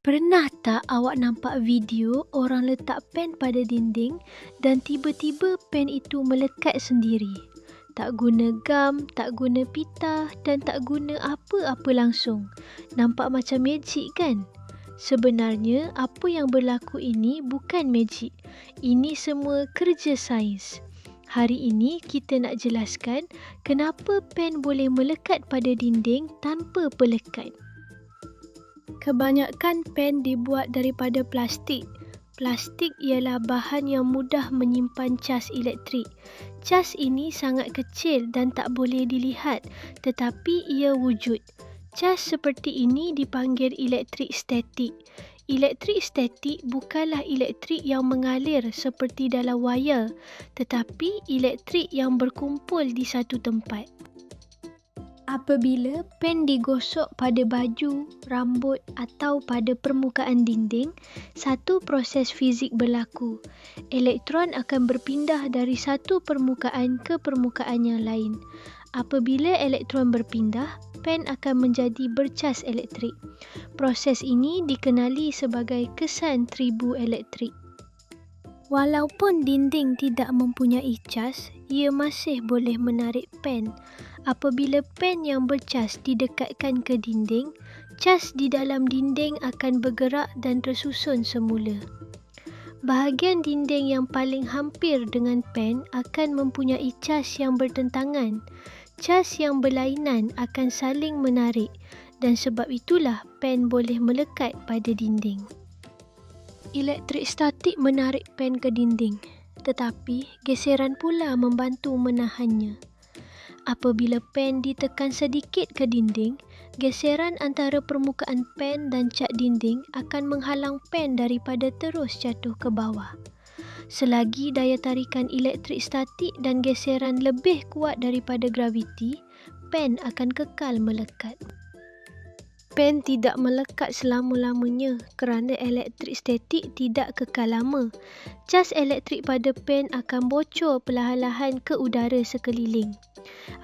Pernah tak awak nampak video orang letak pen pada dinding dan tiba-tiba pen itu melekat sendiri? Tak guna gam, tak guna pita dan tak guna apa-apa langsung. Nampak macam magic kan? Sebenarnya apa yang berlaku ini bukan magic. Ini semua kerja sains. Hari ini kita nak jelaskan kenapa pen boleh melekat pada dinding tanpa pelekat. Kebanyakan pen dibuat daripada plastik. Plastik ialah bahan yang mudah menyimpan cas elektrik. Cas ini sangat kecil dan tak boleh dilihat tetapi ia wujud. Cas seperti ini dipanggil elektrik statik. Elektrik statik bukanlah elektrik yang mengalir seperti dalam wayar tetapi elektrik yang berkumpul di satu tempat. Apabila pen digosok pada baju, rambut atau pada permukaan dinding, satu proses fizik berlaku. Elektron akan berpindah dari satu permukaan ke permukaan yang lain. Apabila elektron berpindah, pen akan menjadi bercas elektrik. Proses ini dikenali sebagai kesan tribu elektrik. Walaupun dinding tidak mempunyai cas, ia masih boleh menarik pen. Apabila pen yang bercas didekatkan ke dinding, cas di dalam dinding akan bergerak dan tersusun semula. Bahagian dinding yang paling hampir dengan pen akan mempunyai cas yang bertentangan. Cas yang berlainan akan saling menarik dan sebab itulah pen boleh melekat pada dinding. Elektrik statik menarik pen ke dinding, tetapi geseran pula membantu menahannya. Apabila pen ditekan sedikit ke dinding, geseran antara permukaan pen dan cat dinding akan menghalang pen daripada terus jatuh ke bawah. Selagi daya tarikan elektrik statik dan geseran lebih kuat daripada graviti, pen akan kekal melekat. Pen tidak melekat selama-lamanya kerana elektrik statik tidak kekal lama. Cas elektrik pada pen akan bocor perlahan-lahan ke udara sekeliling.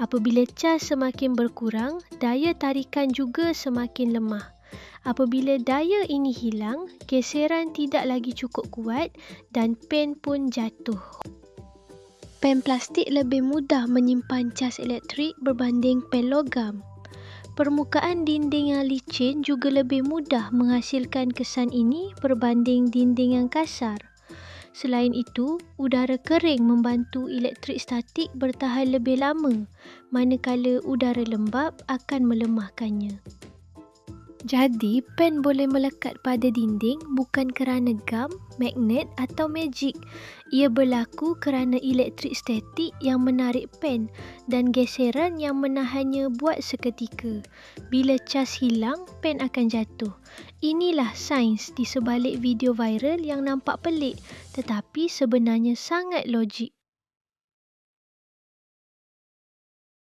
Apabila cas semakin berkurang, daya tarikan juga semakin lemah. Apabila daya ini hilang, geseran tidak lagi cukup kuat dan pen pun jatuh. Pen plastik lebih mudah menyimpan cas elektrik berbanding pen logam. Permukaan dinding yang licin juga lebih mudah menghasilkan kesan ini berbanding dinding yang kasar. Selain itu, udara kering membantu elektrik statik bertahan lebih lama, manakala udara lembap akan melemahkannya. Jadi, pen boleh melekat pada dinding bukan kerana gam, magnet atau magic. Ia berlaku kerana elektrik statik yang menarik pen dan geseran yang menahannya buat seketika. Bila cas hilang, pen akan jatuh. Inilah sains di sebalik video viral yang nampak pelik tetapi sebenarnya sangat logik.